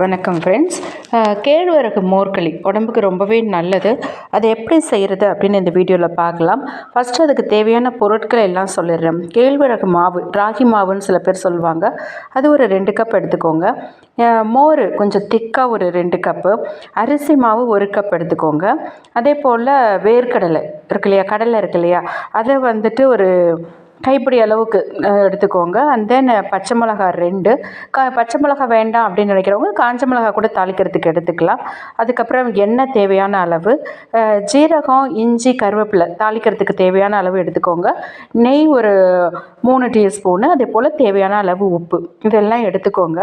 வணக்கம் ஃப்ரெண்ட்ஸ் கேழ்வரகு மோர்களி உடம்புக்கு ரொம்பவே நல்லது. அதை எப்படி செய்கிறது அப்படின்னு இந்த வீடியோவில் பார்க்கலாம். ஃபஸ்ட்டு அதுக்கு தேவையான பொருட்களை எல்லாம் சொல்லிடுறேன். கேழ்வரகு மாவு ராகி மாவுன்னு சில பேர் சொல்லுவாங்க. அது ஒரு ரெண்டு கப் எடுத்துக்கோங்க. மோர் கொஞ்சம் திக்காக ஒரு ரெண்டு கப்பு அரிசி மாவு ஒரு கப் எடுத்துக்கோங்க. அதே போல் வேர்க்கடலை இருக்கு இல்லையா கடலை இருக்கு இல்லையா அதை வந்துட்டு ஒரு கைப்பிடி அளவுக்கு எடுத்துக்கோங்க. அண்ட் தென் பச்சை மிளகா ரெண்டு. கா பச்சை மிளகா வேண்டாம் அப்படின்னு நினைக்கிறவங்க காஞ்ச மிளகா கூட தாளிக்கிறதுக்கு எடுத்துக்கலாம். அதுக்கப்புறம் எண்ணெய் தேவையான அளவு. ஜீரகம் இஞ்சி கருவேப்பிலை தாளிக்கிறதுக்கு தேவையான அளவு எடுத்துக்கோங்க. நெய் ஒரு மூணு டீஸ்பூனு அதே போல் தேவையான அளவு உப்பு. இதெல்லாம் எடுத்துக்கோங்க.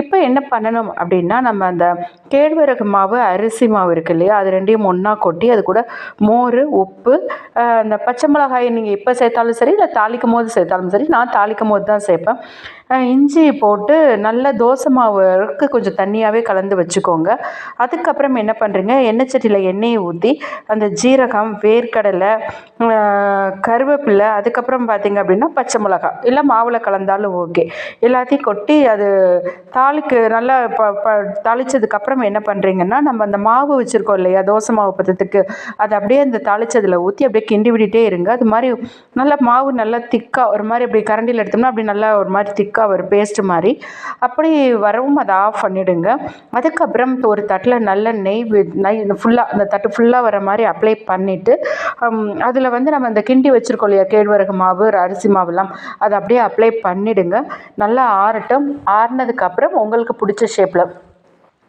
இப்போ என்ன பண்ணணும் அப்படின்னா நம்ம அந்த கேழ்வரகு மாவு அரிசி மாவு இருக்கு இல்லையா அது ரெண்டையும் ஒன்றா கொட்டி அது கூட மோர் உப்பு அந்த பச்சை மிளகாயை நீங்கள் இப்போ சேர்த்தாலும் சரி இல்லை தாளிக்கும் போது சேர்த்தாலும் சரி நான் தாளிக்கும் போது தான் சேர்ப்பேன். இஞ்சி போட்டு நல்லா தோசை மாவுக்கு கொஞ்சம் தண்ணியாகவே கலந்து வச்சுக்கோங்க. அதுக்கப்புறம் என்ன பண்ணுறீங்க எண்ணெய் சட்டியில் எண்ணெயை ஊற்றி அந்த ஜீரகம் வேர்க்கடலை கருவேப்பிலை அதுக்கப்புறம் பார்த்தீங்க அப்படின்னா பச்சை மிளகா இல்லை மாவில் கலந்தாலும் ஓகே. எல்லாத்தையும் கொட்டி அது தாளிக்கு நல்லா ப ப தாளிச்சதுக்கப்புறம் என்ன பண்ணுறீங்கன்னா நம்ம அந்த மாவு வச்சுருக்கோம் இல்லையா தோசை மாவு பதத்துக்கு அதை அப்படியே அந்த தாளிச்சதில் ஊற்றி அப்படியே கிண்டி விட்டுட்டே இருங்க. அது மாதிரி நல்லா மாவு நல்லா திக்காக ஒரு மாதிரி அப்படி கரண்டியில் எடுத்தோம்னா அப்படி நல்லா ஒரு மாதிரி திக்காக ஒரு பேஸ்ட் மாதிரி. அப்படி வரவும் அதை ஆஃப் பண்ணிவிடுங்க அதுக்கப்புறம் ஒரு தட்டில் நல்ல நெய் வி- நெய் ஃபுல்லாக அந்த தட்டு ஃபுல்லாக வர மாதிரி அப்ளை பண்ணிவிட்டு அதில் வந்து நம்ம அந்த கிண்டி வச்சுருக்கோம் இல்லையா கேழ்வரகு மாவு அரிசி மாவுலாம் அதை அப்படியே அப்ளை பண்ணிவிடுங்க நல்லா ஆறட்டும். ஆறினதுக்கப்புறம் உங்களுக்கு பிடிச்ச ஷேப்பில்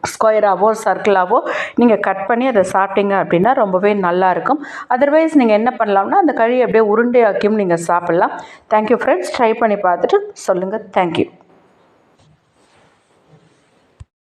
ஸ்கொயராகவோ சர்க்கிளாகவோ நீங்கள் கட் பண்ணி அதை சாப்பிட்டீங்க அப்படின்னா ரொம்பவே நல்லாயிருக்கும் அதர்வைஸ் நீங்கள் என்ன பண்ணலாம்னா அந்த கழியை அப்படியே உருண்டையாக்கியும் நீங்கள் சாப்பிட்லாம். தேங்க்யூ ஃப்ரெண்ட்ஸ் ட்ரை பண்ணி பார்த்துட்டு சொல்லுங்கள் தேங்க்யூ